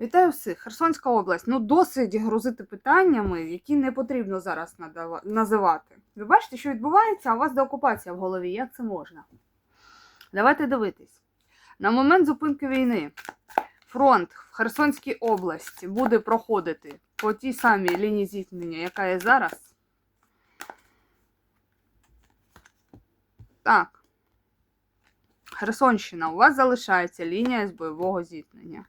Вітаю всіх! Херсонська область. Ну, досить грузити питаннями, які не потрібно зараз називати. Ви бачите, що відбувається, а у вас деокупація в голові. Як це можна? Давайте дивитись. На момент зупинки війни фронт в Херсонській області буде проходити по тій самій лінії зіткнення, яка є зараз. Так. Херсонщина, у вас залишається лінія з бойового зіткнення.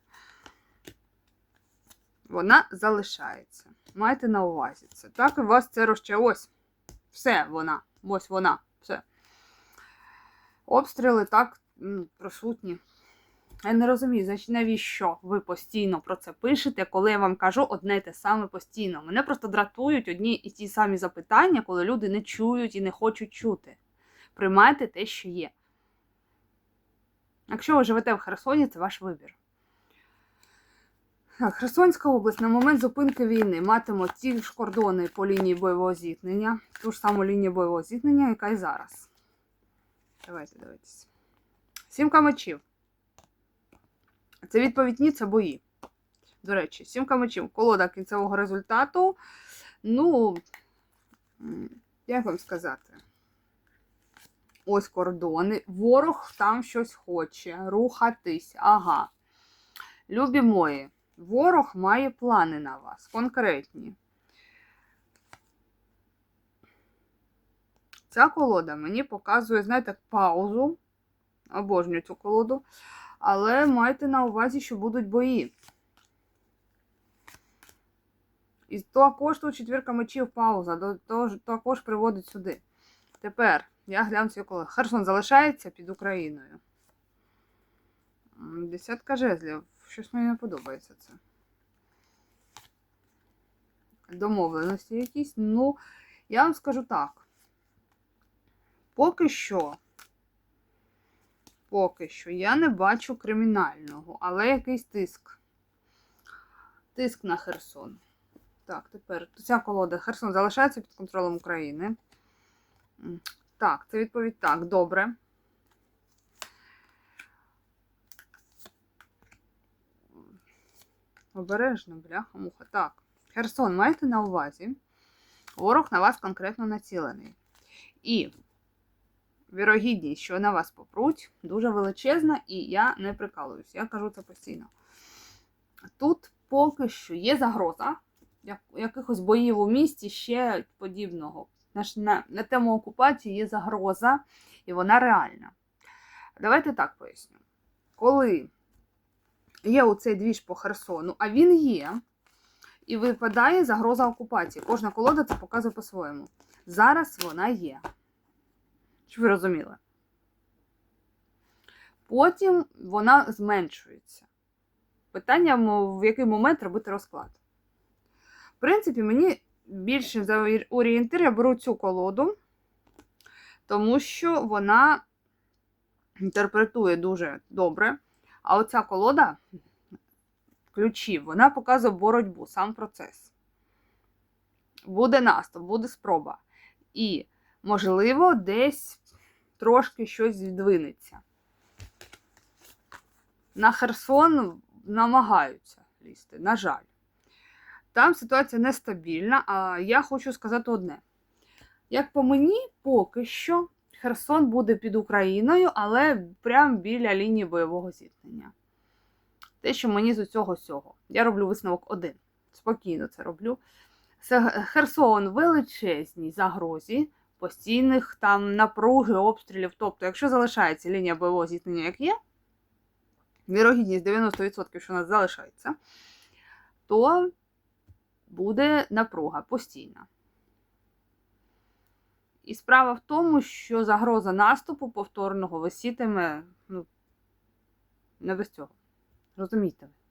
Вона залишається. Майте на увазі це. Так, і у вас це розче. Ось. Все вона. Ось вона. Все. Обстріли так присутні. Я не розумію, значить, навіщо ви постійно про це пишете, коли я вам кажу одне й те саме постійно. Мене просто дратують одні і ті самі запитання, коли люди не чують і не хочуть чути. Приймайте те, що є. Якщо ви живете в Херсоні, це ваш вибір. Херсонська область на момент зупинки війни матиме ті ж кордони по лінії бойового зіткнення, ту ж саму лінію бойового зіткнення, яка і зараз. Давайте дивитися. Сімка мечів. Це відповідь ні, це бої. До речі, сімка мечів. Колода кінцевого результату. Ну, як вам сказати? Ось кордони. Ворог там щось хоче. Рухатись. Ага. Любі мої, ворог має плани на вас, конкретні. Ця колода мені показує, знаєте, паузу. Обожнюю цю колоду. Але майте на увазі, що будуть бої. І також тут четвірка мечів пауза, також приводить сюди. Тепер я гляну цю колоду. Херсон залишається під Україною. Десятка жезлів. Щось мені не подобається це. Домовленості якісь. Ну, я вам скажу так. Поки що. Поки що я не бачу кримінального, але якийсь тиск. Тиск на Херсон. Так, тепер ця колода Херсон залишається під контролем України. Так, це відповідь так. Добре. Обережно, бляха, муха. Так. Херсон, майте на увазі. Ворог на вас конкретно націлений. І вірогідність, що на вас попруть, дуже величезна, і я не прикалуюсь. Я кажу це постійно. Тут поки що є загроза якихось боїв у місті ще подібного. На, на тему окупації є загроза, і вона реальна. Давайте так поясню. Коли є оцей двіж по Херсону, а він є, і випадає загроза окупації. Кожна колода це показує по-своєму. Зараз вона є. Чи ви розуміли? Потім вона зменшується. Питання, в який момент робити розклад. В принципі, мені більше за орієнтир я беру цю колоду, тому що вона інтерпретує дуже добре. А оця колода ключів, вона показує боротьбу, сам процес. Буде наступ, буде спроба. І, можливо, десь трошки щось відвинеться. На Херсон намагаються лізти, на жаль. Там ситуація нестабільна, а я хочу сказати одне. Як по мені, поки що Херсон буде під Україною, але прямо біля лінії бойового зіткнення. Те, що мені з цього всього. Я роблю висновок один. Спокійно це роблю. Херсон величезній загрозі, постійних там напруги, обстрілів. Тобто, якщо залишається лінія бойового зіткнення, як є, вірогідність 90%, що у нас залишається, то буде напруга постійна. І справа в тому, що загроза наступу повторного висітиме ну, не без цього. Розумієте ви?